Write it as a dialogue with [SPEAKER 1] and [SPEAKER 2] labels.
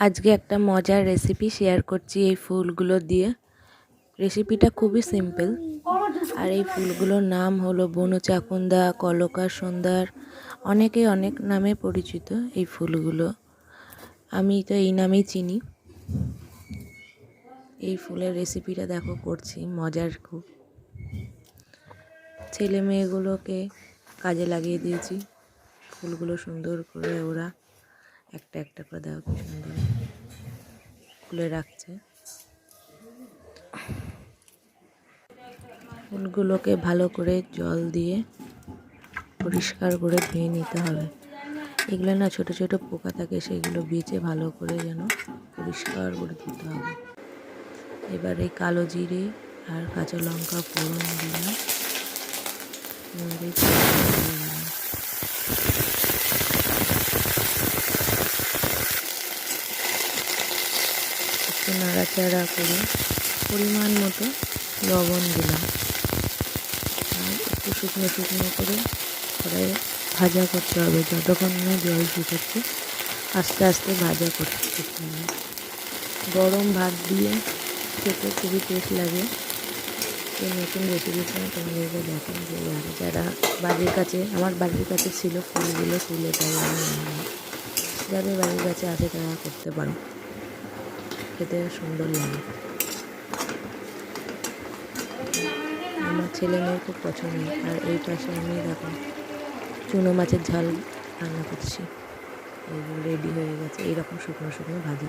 [SPEAKER 1] আজকে একটা মজার রেসিপি শেয়ার করছি এই ফুলগুলো দিয়ে। রেসিপিটা খুবই সিম্পল আর এই ফুলগুলোর নাম হলো বনু চাকুন্দা, কলকা সুন্দর অনেকে অনেক নামে পরিচিত এই ফুলগুলো। আমি তো এই নামেই চিনি। এই ফুলের রেসিপিটা দেখো করছি, মজার খুব। ছেলে মেয়েগুলোকে কাজে লাগিয়ে দিয়েছি। ফুলগুলো সুন্দর করে ওরা একটা একটা করে দেখো কি সুন্দর খুলে রাখছে। ফুলগুলোকে ভালো করে জল দিয়ে পরিষ্কার করে ধুয়ে নিতে হবে। এগুলো না ছোট ছোট পোকা থাকে, সেগুলো বেঁচে ভালো করে যেন পরিষ্কার করে দিতে হবে। এবার এই কালো জিরে আর কাঁচা লঙ্কা ফোড়ন দিলাম এবার এই ফুলগুলো দিয়ে দিলাম। একটু নাড়াচাড়া করে পরিমাণ মতো লবণ দিলাম। আর একটু শুকনো শুকনো করে কড়াইয়ে ভাজা করতে হবে। যতক্ষণ না জল শুকাচ্ছে আস্তে আস্তে ভাজা করতে হবে। গরম ভাত দিয়ে খেতে খুবই টেস্ট লাগে। এই নতুন রেসিপিটা তোমাদেরকে দেখান যে যারা বাড়ির কাছে, আমার বাড়ির কাছে ছিল, ফুলগুলো ফুলে তাই আমি যাদের বাড়ির কাছে আছে, তারা করতে পারো। খেতে সুন্দর লাগে। আমার ছেলে মেয়ের খুব পছন্দ, আর এই পাশে আমি দেখো চুনো মাছের ঝাল রান্না করছি। রেডি হয়ে গেছে, এইরকম শুকনো শুকনো ভাজি।